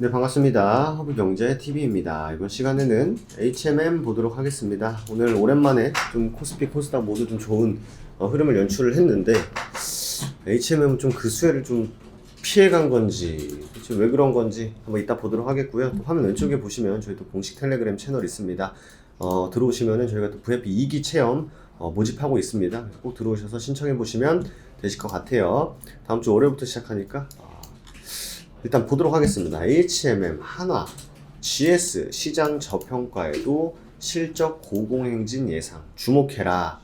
네, 반갑습니다. 허브경제TV입니다. 이번 시간에는 HMM 보도록 하겠습니다. 오늘 오랜만에 좀 코스피, 코스닥 모두 좀 좋은 어, 흐름을 연출을 했는데, HMM은 좀 그 수혜를 좀 피해간 건지, 왜 그런 건지 한번 이따 보도록 하겠고요. 또 화면 왼쪽에 보시면 저희 또 공식 텔레그램 채널 있습니다. 어, 들어오시면은 저희가 또 VIP 2기 체험 어, 모집하고 있습니다. 꼭 들어오셔서 신청해 보시면 되실 것 같아요. 다음 주 월요일부터 시작하니까 아, 일단 보도록 하겠습니다. HMM, 한화, GS 시장 저평가에도 실적 고공행진 예상 주목해라.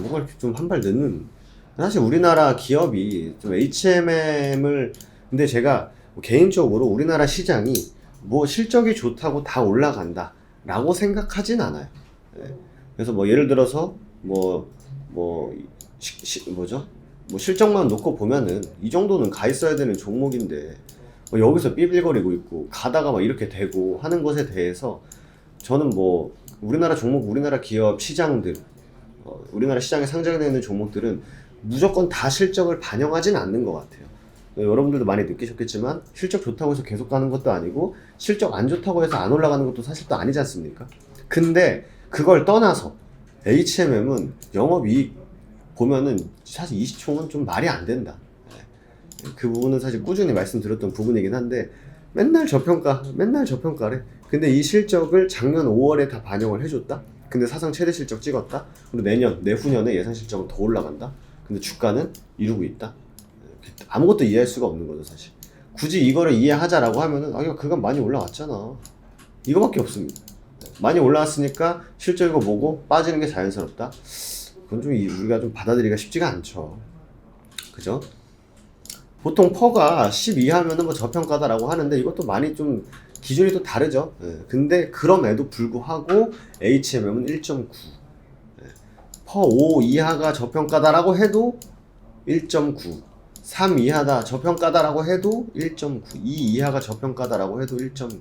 뭐가 이렇게 좀 한 발 늦는? 사실 우리나라 기업이 좀 HMM을 근데 제가 뭐 개인적으로 우리나라 시장이 뭐 실적이 좋다고 다 올라간다 라고 생각하진 않아요. 예. 그래서 뭐 예를 들어서 뭐뭐 뭐죠? 뭐 실적만 놓고 보면은 이 정도는 가 있어야 되는 종목인데 뭐 여기서 삐빌거리고 있고 가다가 막 이렇게 되고 하는 것에 대해서 저는 뭐 우리나라 종목, 우리나라 기업 시장들, 어, 우리나라 시장에 상장되어 있는 종목들은 무조건 다 실적을 반영하진 않는 것 같아요. 여러분들도 많이 느끼셨겠지만 실적 좋다고 해서 계속 가는 것도 아니고 실적 안 좋다고 해서 안 올라가는 것도 사실 또 아니지 않습니까? 근데 그걸 떠나서 HMM은 영업이익 보면은 사실 20총은 좀 말이 안 된다. 예. 그 부분은 사실 꾸준히 말씀드렸던 부분이긴 한데 맨날 저평가, 맨날 저평가래. 근데 이 실적을 작년 5월에 다 반영을 해줬다. 근데 사상 최대 실적 찍었다. 그리고 내년, 내후년에 예상 실적은 더 올라간다. 근데 주가는 이루고 있다. 예. 아무것도 이해할 수가 없는 거죠, 사실. 굳이 이거를 이해하자라고 하면은 아, 그건 많이 올라왔잖아. 이거밖에 없습니다. 많이 올라왔으니까 실적이고 뭐고 빠지는 게 자연스럽다. 그건 좀 이- 우리가 좀 받아들이기가 쉽지가 않죠. 그죠? 보통 퍼가 10 이하면은 뭐 저평가다라고 하는데 이것도 많이 좀 기준이 또 다르죠. 예, 근데 그럼에도 불구하고 HMM은 1.9. 예, 퍼5 이하가 저평가다라고 해도 1.9. 3 이하다 저평가다라고 해도 1.9. 2 이하가 저평가다라고 해도 1.9.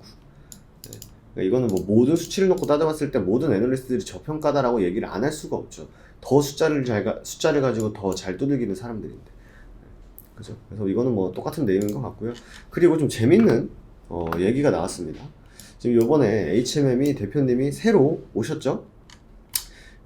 그러니까 이거는 뭐 모든 수치를 놓고 따져봤을 때 모든 애널리스트들이 저평가다라고 얘기를 안 할 수가 없죠. 더 숫자를 잘 가, 숫자를 가지고 더 잘 두들기는 사람들인데. 그죠? 그래서 이거는 뭐 똑같은 내용인 것 같고요. 그리고 좀 재밌는 어, 얘기가 나왔습니다. 지금 요번에 HMM이 대표님이 새로 오셨죠?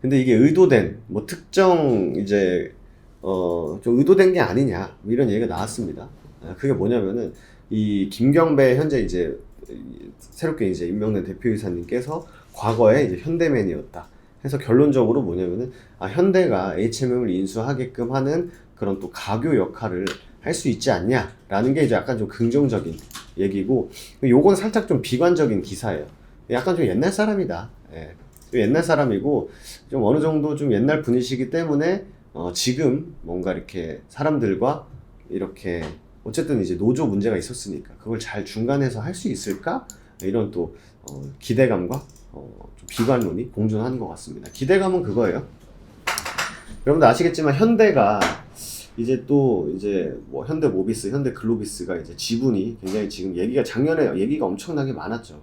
근데 이게 의도된 뭐 특정 이제 어, 좀 의도된 게 아니냐 뭐 이런 얘기가 나왔습니다. 아, 그게 뭐냐면은 이 김경배 현재 이제 이 새롭게 이제 임명된 대표이사님께서 과거에 이제 현대맨이었다. 해서 결론적으로 뭐냐면은 아 현대가 HMM을 인수하게끔 하는 그런 또 가교 역할을 할 수 있지 않냐라는 게 이제 약간 좀 긍정적인 얘기고 요건 살짝 좀 비관적인 기사예요. 약간 좀 옛날 사람이다. 예. 좀 옛날 사람이고 좀 어느 정도 좀 옛날 분이시기 때문에 어 지금 뭔가 이렇게 사람들과 이렇게 어쨌든 이제 노조 문제가 있었으니까 그걸 잘 중간에서 할 수 있을까 이런 또 어, 기대감과 어, 좀 비관론이 공존하는 것 같습니다. 기대감은 그거예요. 여러분들 아시겠지만 현대가 이제 또 이제 뭐 현대 모비스, 현대 글로비스가 이제 지분이 굉장히 지금 얘기가 작년에 얘기가 엄청나게 많았죠.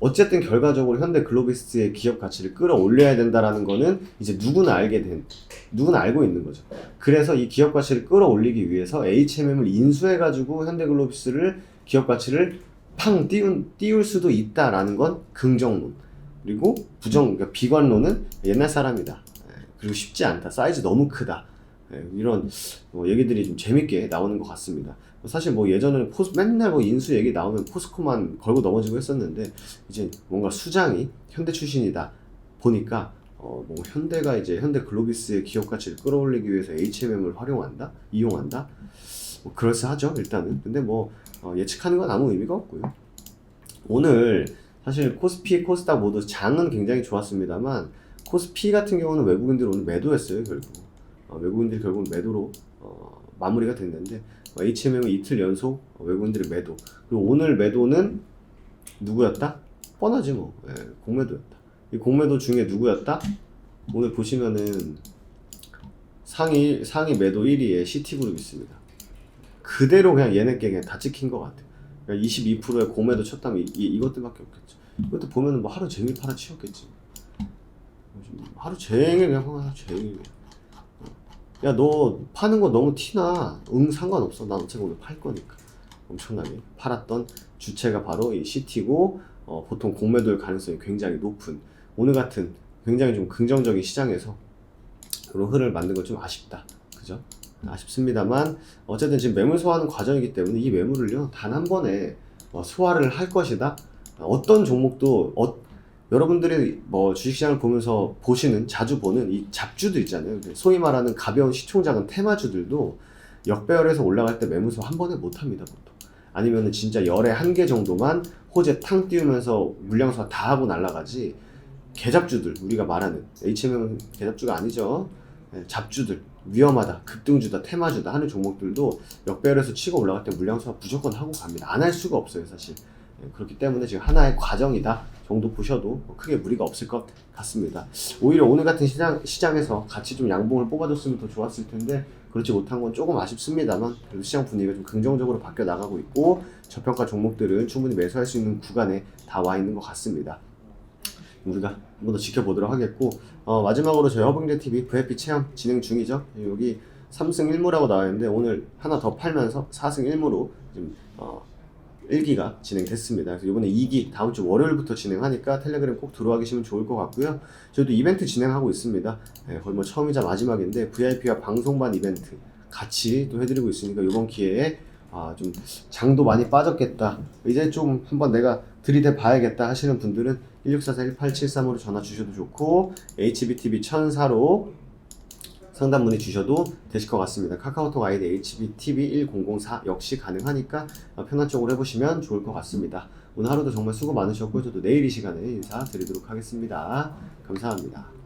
어쨌든 결과적으로 현대 글로비스의 기업 가치를 끌어올려야 된다라는 거는 이제 누구나 알게 된 누구나 알고 있는 거죠. 그래서 이 기업 가치를 끌어올리기 위해서 HMM을 인수해 가지고 현대 글로비스를 기업 가치를 팡 띄운, 띄울 수도 있다라는 건 긍정론. 그리고 부정, 그러니까 비관론은 옛날 사람이다. 예, 그리고 쉽지 않다. 사이즈 너무 크다. 예, 이런 뭐 얘기들이 좀 재밌게 나오는 것 같습니다. 사실 뭐 예전에는 포스, 맨날 뭐 인수 얘기 나오면 포스코만 걸고 넘어지고 했었는데 이제 뭔가 수장이 현대 출신이다 보니까 어, 뭐 현대가 이제 현대 글로비스의 기업 가치를 끌어올리기 위해서 HMM을 활용한다, 이용한다. 뭐 그럴싸하죠 일단은. 근데 뭐 어, 예측하는 건 아무 의미가 없고요. 오늘 사실 코스피, 코스닥 모두 장은 굉장히 좋았습니다만 코스피 같은 경우는 외국인들이 오늘 매도했어요 결국. 어, 외국인들이 결국 매도로 어, 마무리가 됐는데 어, HMM은 이틀 연속 어, 외국인들이 매도. 그리고 오늘 매도는 누구였다? 뻔하지 뭐. 예, 공매도였다. 이 공매도 중에 누구였다? 오늘 보시면은 상위 상위 매도 1위에 시티그룹 있습니다. 그대로 그냥 얘네께 그냥 다 찍힌 것 같아요. 그러니까 22%의 공매도 쳤다면 이, 이- 이것들밖에 없겠죠. 이것도 보면은 뭐 하루 종일 팔아 치웠겠지. 하루 종일 그냥 하루 종일. 어. 야너 파는 거 너무 티나 응 상관없어 난 어차피 오늘 팔 거니까 엄청나게 팔았던 주체가 바로 이 시티고 어, 보통 공매도일 가능성이 굉장히 높은 오늘 같은 굉장히 좀 긍정적인 시장에서 그런 흐름을 만든 건 좀 아쉽다 그죠 아쉽습니다만 어쨌든 지금 매물 소화하는 과정이기 때문에 이 매물을요 단 한 번에 어, 소화를 할 것이다 어떤 종목도 어, 여러분들이 뭐 주식시장을 보면서 보시는 자주 보는 이 잡주들 있잖아요. 소위 말하는 가벼운 시총작은 테마주들도 역배열에서 올라갈 때 매무소 한 번에 못 합니다, 보통. 아니면은 진짜 열에 한 개 정도만 호재 탕 띄우면서 물량 소화 다 하고 날아가지. 개잡주들 우리가 말하는 HM은 개잡주가 아니죠. 네, 잡주들 위험하다, 급등주다, 테마주다 하는 종목들도 역배열에서 치고 올라갈 때 물량소화 무조건 하고 갑니다. 안 할 수가 없어요, 사실. 네, 그렇기 때문에 지금 하나의 과정이다 정도 보셔도 뭐 크게 무리가 없을 것 같습니다. 오히려 오늘 같은 시장, 시장에서 같이 좀 양봉을 뽑아줬으면 더 좋았을 텐데 그렇지 못한 건 조금 아쉽습니다만 그래도 시장 분위기가 좀 긍정적으로 바뀌어 나가고 있고 저평가 종목들은 충분히 매수할 수 있는 구간에 다 와 있는 것 같습니다. 우리가 한 번 더 지켜보도록 하겠고 어, 마지막으로 저희 허빙대 TV VIP 체험 진행 중이죠. 여기 3승 1무라고 나와 있는데 오늘 하나 더 팔면서 4승 1무로 지금 어, 1기가 진행됐습니다. 그래서 이번에 2기 다음 주 월요일부터 진행하니까 텔레그램 꼭 들어와 계시면 좋을 것 같고요. 저희도 이벤트 진행하고 있습니다. 네, 거의 뭐 처음이자 마지막인데 VIP와 방송반 이벤트 같이 또 해드리고 있으니까 이번 기회에 아, 좀 장도 많이 빠졌겠다. 이제 좀 한번 내가 들이대 봐야겠다 하시는 분들은 1644-1873으로 전화 주셔도 좋고 HBTV 1004로 상담 문의 주셔도 되실 것 같습니다. 카카오톡 아이디 HBTV1004 역시 가능하니까 어, 편한 쪽으로 해보시면 좋을 것 같습니다. 오늘 하루도 정말 수고 많으셨고 저도 내일 이 시간에 인사드리도록 하겠습니다. 감사합니다.